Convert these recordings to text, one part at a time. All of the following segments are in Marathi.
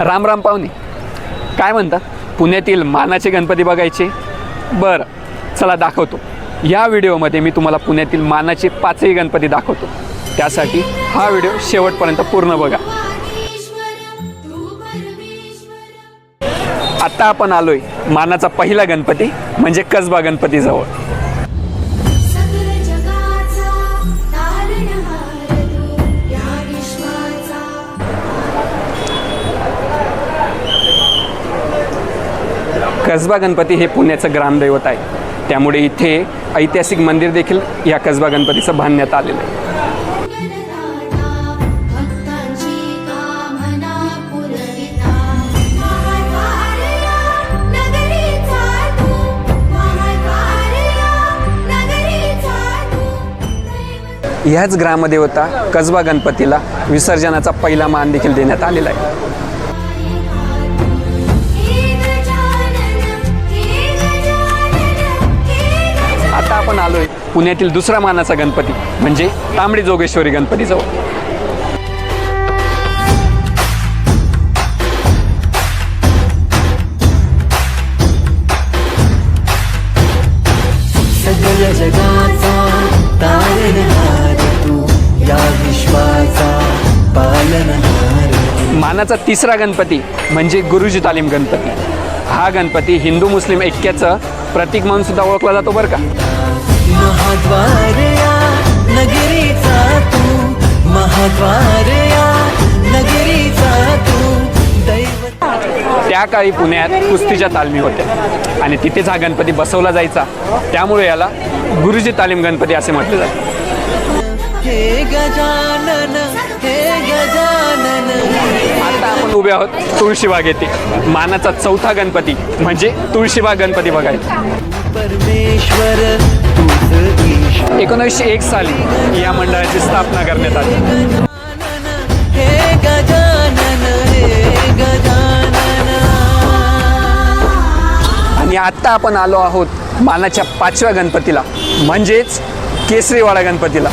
राम राम पाहुणे. काय म्हणता? पुण्यातील मानाचे गणपती बघायचे? बरं चला दाखवतो. या व्हिडिओमध्ये मी तुम्हाला पुण्यातील मानाचे पाचही गणपती दाखवतो. त्यासाठी हा व्हिडिओ शेवटपर्यंत पूर्ण बघा. आत्ता आपण आलोय मानाचा पहिला गणपती म्हणजे कसबा गणपतीजवळ. कसबा गणपती हे पुण्याचं ग्रामदैवत आहे. त्यामुळे इथे ऐतिहासिक मंदिर देखील या कसबा गणपतीचं बांधण्यात आलेलं आहे. ह्याच ग्रामदेवता कसबा गणपतीला विसर्जनाचा पहिला मान देखील देण्यात आलेला आहे. आपण आलोय पुण्यातील दुसरा मानाचा गणपती म्हणजे तांबडी जोगेश्वरी गणपतीजवळ जगाचा तारणहार तू या विश्वाचा पालनहार. मानाचा तिसरा गणपती म्हणजे गुरुजी तालीम गणपती हा गणपती हिंदू मुस्लिम ऐक्याचं प्रतीक म्हणून सुद्धा ओळखला जातो बरं का. त्या काळी पुण्यात कुस्तीच्या तालमी होत्या. आणि तिथेच हा गणपती बसवला जायचा. त्यामुळे याला गुरुजी तालीम गणपती असे म्हटले जाते. उभे आहोत तुळशीबाग येथे. मानाचा चौथा गणपती म्हणजे तुळशीबाग गणपती बघायचा एकोणीसशे एक साली या मंडळाची स्थापना करण्यात आली. आणि आत्ता आपण आलो आहोत मानाच्या पाचव्या गणपतीला म्हणजेच केसरीवाडा गणपतीला.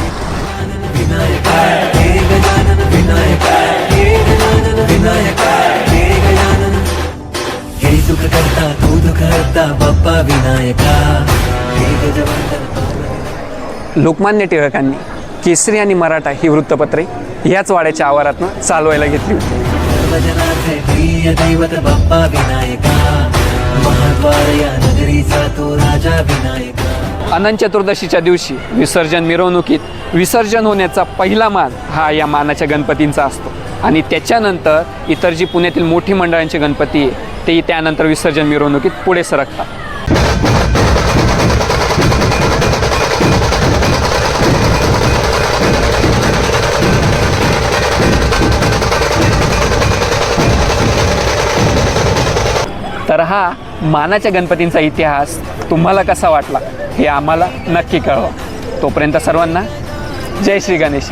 लोकमान्य टिळकांनी केसरी आणि मराठा ही वृत्तपत्रे याच वाड्याच्या आवारातनं चालवायला घेतली होती. तो अनंत चतुर्दशीच्या दिवशी विसर्जन मिरवणुकीत विसर्जन होण्याचा पहिला मान हा या मानाच्या गणपतींचा असतो. आणि त्याच्यानंतर इतर जी पुण्यातील मोठी मंडळांची गणपती आहे तेही त्यानंतर विसर्जन मिरवणुकीत पुढे सरकतात. तर हा मानाच्या गणपतींचा इतिहास तुम्हाला कसा वाटला हे आम्हाला नक्की कळवा. तोपर्यंत सर्वांना जय श्री गणेश.